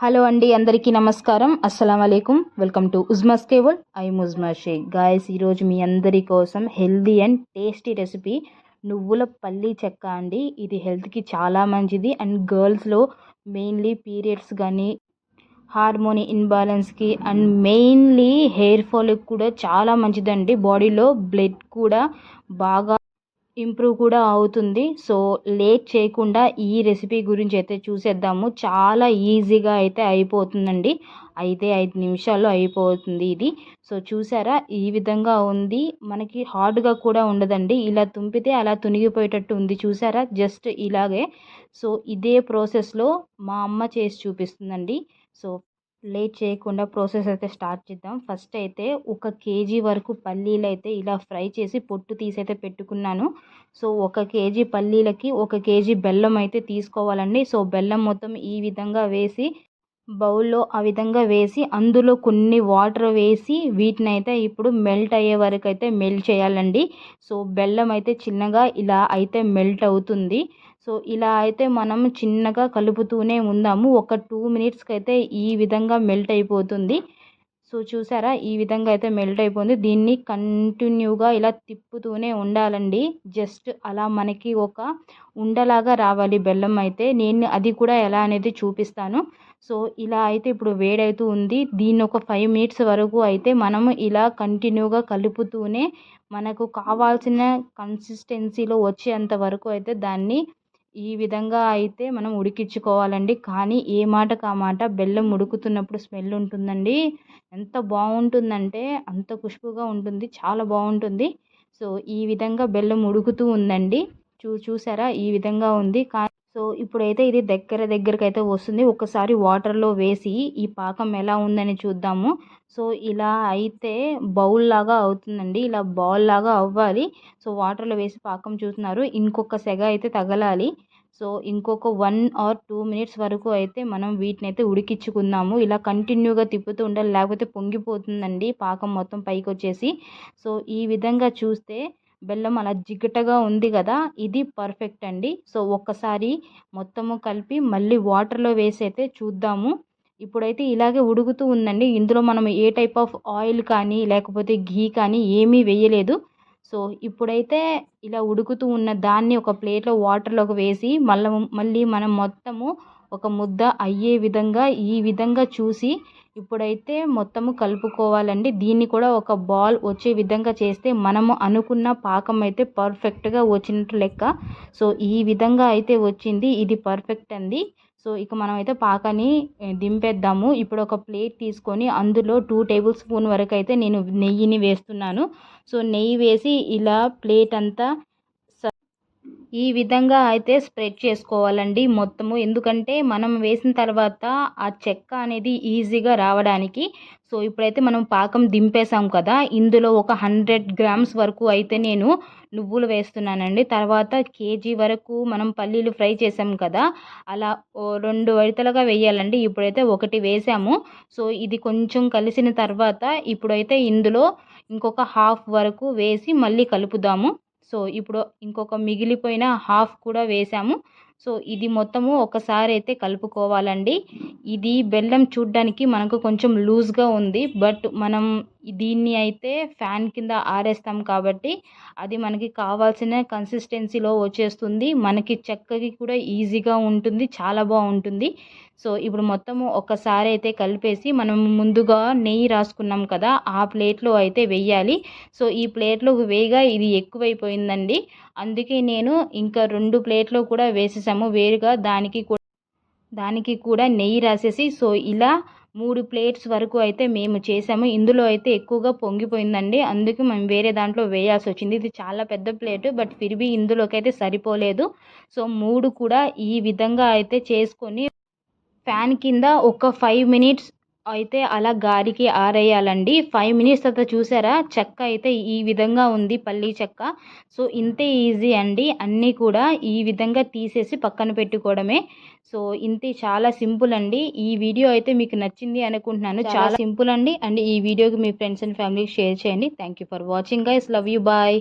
Hello అండి అందరికీ నమస్కారం. అస్సలం అయికం welcome to Uzma's cable I Muzma Shaik. Guys ఈరోజు మీ అందరి కోసం హెల్దీ అండ్ టేస్టీ రెసిపీ నువ్వుల పల్లీ చెక్క అండి. ఇది హెల్త్కి చాలా మంచిది. అండ్ గర్ల్స్లో మెయిన్లీ పీరియడ్స్ కానీ హార్మోన్ ఇన్బ్యాలెన్స్కి అండ్ మెయిన్లీ హెయిర్ ఫాల్కి కూడా చాలా మంచిదండి. బాడీలో బ్లడ్ కూడా బాగా ఇంప్రూవ్ కూడా అవుతుంది. సో లేట్ చేయకుండా ఈ రెసిపీ గురించి అయితే చూసేద్దాము. చాలా ఈజీగా అయితే అయిపోతుందండి. అయితే ఐదు నిమిషాల్లో అయిపోతుంది ఇది. సో చూసారా? ఈ విధంగా ఉంది. మనకి హార్డ్గా కూడా ఉండదండి. ఇలా తుంపితే అలా తునిగిపోయేటట్టు ఉంది. చూసారా? జస్ట్ ఇలాగే. సో ఇదే ప్రాసెస్లో మా అమ్మ చేసి చూపిస్తుందండి. సో లేట్ చేయకుండా ప్రాసెస్ అయితే స్టార్ట్ చేద్దాం. ఫస్ట్ అయితే ఒక కేజీ వరకు పల్లీలు అయితే ఇలా ఫ్రై చేసి పొట్టు తీసి అయితే పెట్టుకున్నాను. సో ఒక కేజీ పల్లీలకి ఒక కేజీ బెల్లం అయితే తీసుకోవాలండి. సో బెల్లం మొత్తం ఈ విధంగా వేసి బౌల్లో ఆ విధంగా వేసి అందులో కొన్ని వాటర్ వేసి వీటిని అయితే ఇప్పుడు మెల్ట్ అయ్యే వరకు అయితే మెల్ట్ చేయాలండి. సో బెల్లం అయితే చిన్నగా ఇలా అయితే మెల్ట్ అవుతుంది. సో ఇలా అయితే మనం చిన్నగా కలుపుతూనే ఉందాము. ఒక టూ మినిట్స్కి అయితే ఈ విధంగా మెల్ట్ అయిపోతుంది. సో చూసారా? ఈ విధంగా అయితే మెల్ట్ అయిపోయింది. దీన్ని కంటిన్యూగా ఇలా తిప్పుతూనే ఉండాలండి. జస్ట్ అలా మనకి ఒక ఉండలాగా రావాలి బెల్లం అయితే. నేను అది కూడా ఎలా అనేది చూపిస్తాను. సో ఇలా అయితే ఇప్పుడు వేడవుతూ ఉంది. దీన్ని ఒక ఫైవ్ మినిట్స్ వరకు అయితే మనము ఇలా కంటిన్యూగా కలుపుతూనే మనకు కావాల్సిన కన్సిస్టెన్సీలో వచ్చేంత వరకు అయితే దాన్ని ఈ విధంగా అయితే మనం ఉడికించుకోవాలండి. కానీ ఏ మాటకు ఆ మాట? బెల్లం ఉడుకుతున్నప్పుడు స్మెల్ ఉంటుందండి. ఎంత బాగుంటుందంటే అంత ఖుష్బుగా ఉంటుంది. చాలా బాగుంటుంది. సో ఈ విధంగా బెల్లం ఉడుకుతూ ఉందండి. చూ చూసారా? ఈ విధంగా ఉంది. కా సో ఇప్పుడైతే ఇది దగ్గర దగ్గరకు అయితే వస్తుంది. ఒకసారి వాటర్లో వేసి ఈ పాకం ఎలా ఉందని చూద్దాము. సో ఇలా అయితే బౌల్ లాగా అవుతుందండి. ఇలా బౌల్ లాగా అవ్వాలి. సో వాటర్లో వేసి పాకం చూస్తున్నారు. ఇంకొక సెగ అయితే తగలాలి. సో ఇంకొక వన్ ఆర్ టూ మినిట్స్ వరకు అయితే మనం వీటిని అయితే ఉడికించుకుందాము. ఇలా కంటిన్యూగా తిప్పుతూ ఉండాలి. లేకపోతే పొంగిపోతుందండి పాకం మొత్తం పైకి వచ్చేసి సో ఈ విధంగా చూస్తే బెల్లం అలా జిగటగా ఉంది కదా ఇది పర్ఫెక్ట్ అండి. సో ఒక్కసారి మొత్తము కలిపి మళ్ళీ వాటర్లో వేసి అయితే చూద్దాము. ఇప్పుడైతే ఇలాగే ఉడుకుతూ ఉందండి. ఇందులో మనం ఏ టైప్ ఆఫ్ ఆయిల్ కానీ లేకపోతే ఘీ కానీ ఏమీ వేయలేదు. సో ఇప్పుడైతే ఇలా ఉడుకుతూ ఉన్న దాన్ని ఒక ప్లేట్లో వాటర్లోకి వేసి మళ్ళీ మళ్ళీ మనం మొత్తము ఒక ముద్ద అయ్యే విధంగా ఈ విధంగా చూసి ఇప్పుడైతే మొత్తము కలుపుకోవాలండి. దీన్ని కూడా ఒక బాల్ వచ్చే విధంగా చేస్తే మనము అనుకున్న పాకం అయితే పర్ఫెక్ట్గా వచ్చినట్టు లెక్క. సో ఈ విధంగా అయితే వచ్చింది. ఇది పర్ఫెక్ట్ అండి. సో ఇక మనం అయితే పాకాన్ని దింపేద్దాము. ఇప్పుడు ఒక ప్లేట్ తీసుకొని అందులో టూ టేబుల్ స్పూన్ వరకు అయితే నేను నెయ్యిని వేస్తున్నాను. సో నెయ్యి వేసి ఇలా ప్లేట్ అంతా ఈ విధంగా అయితే స్ప్రెడ్ చేసుకోవాలండి మొత్తము. ఎందుకంటే మనం వేసిన తర్వాత ఆ చెక్క అనేది ఈజీగా రావడానికి. సో ఇప్పుడైతే మనం పాకం దింపేసాం కదా ఇందులో ఒక హండ్రెడ్ గ్రామ్స్ వరకు అయితే నేను నువ్వులు వేస్తున్నానండి. తర్వాత కేజీ వరకు మనం పల్లీలు ఫ్రై చేసాం కదా అలా రెండు విడతలుగా వేయాలండి. ఇప్పుడైతే ఒకటి వేసాము. సో ఇది కొంచెం కలిసిన తర్వాత ఇప్పుడైతే ఇందులో ఇంకొక హాఫ్ వరకు వేసి మళ్ళీ కలుపుదాము. సో ఇప్పుడు ఇంకొక మిగిలిపోయిన హాఫ్ కూడా వేసాము. సో ఇది మొత్తము ఒకసారి అయితే కలుపుకోవాలండి. ఇది బెల్లం చూడ్డానికి మనకు కొంచెం లూజ్గా ఉంది. బట్ మనం దీన్ని అయితే ఫ్యాన్ కింద ఆరేస్తాం కాబట్టి అది మనకి కావాల్సిన కన్సిస్టెన్సీలో వచ్చేస్తుంది. మనకి చెక్కకి కూడా ఈజీగా ఉంటుంది. చాలా బాగుంటుంది. సో ఇప్పుడు మొత్తము ఒకసారి అయితే కలిపేసి మనం ముందుగా నెయ్యి రాసుకున్నాం కదా ఆ ప్లేట్లో అయితే వెయ్యాలి సో ఈ ప్లేట్లో వేయగా ఇది ఎక్కువైపోయిందండి. అందుకే నేను ఇంకా రెండు ప్లేట్లో కూడా వేసేసాము. వేరుగా దానికి కూడా దానికి కూడా నెయ్యి రాసేసి సో ఇలా మూడు ప్లేట్స్ వరకు అయితే మేము చేసాము. ఇందులో అయితే ఎక్కువగా పొంగిపోయిందండి. అందుకే మేము వేరే దాంట్లో వేయాల్సి వచ్చింది. ఇది చాలా పెద్ద ప్లేట్ బట్ ఫిర్బీ ఇందులోకైతే సరిపోలేదు. సో మూడు కూడా ఈ విధంగా అయితే చేసుకొని ఫ్యాన్ కింద ఒక ఫైవ్ మినిట్స్ అయితే అలా గాలికి ఆరేయాలండి. ఫైవ్ మినిట్స్ తర్వాత చూసారా? చెక్క అయితే ఈ విధంగా ఉంది పల్లీ చెక్క. సో ఇంతే ఈజీ అండి. అన్నీ కూడా ఈ విధంగా తీసేసి పక్కన పెట్టుకోవడమే. సో ఇంతే చాలా సింపుల్ అండి. ఈ వీడియో అయితే మీకు నచ్చింది అనుకుంటున్నాను. చాలా సింపుల్ అండి. అండ్ ఈ వీడియోకి మీ ఫ్రెండ్స్ అండ్ ఫ్యామిలీకి షేర్ చేయండి. Thank you for watching guys love you bye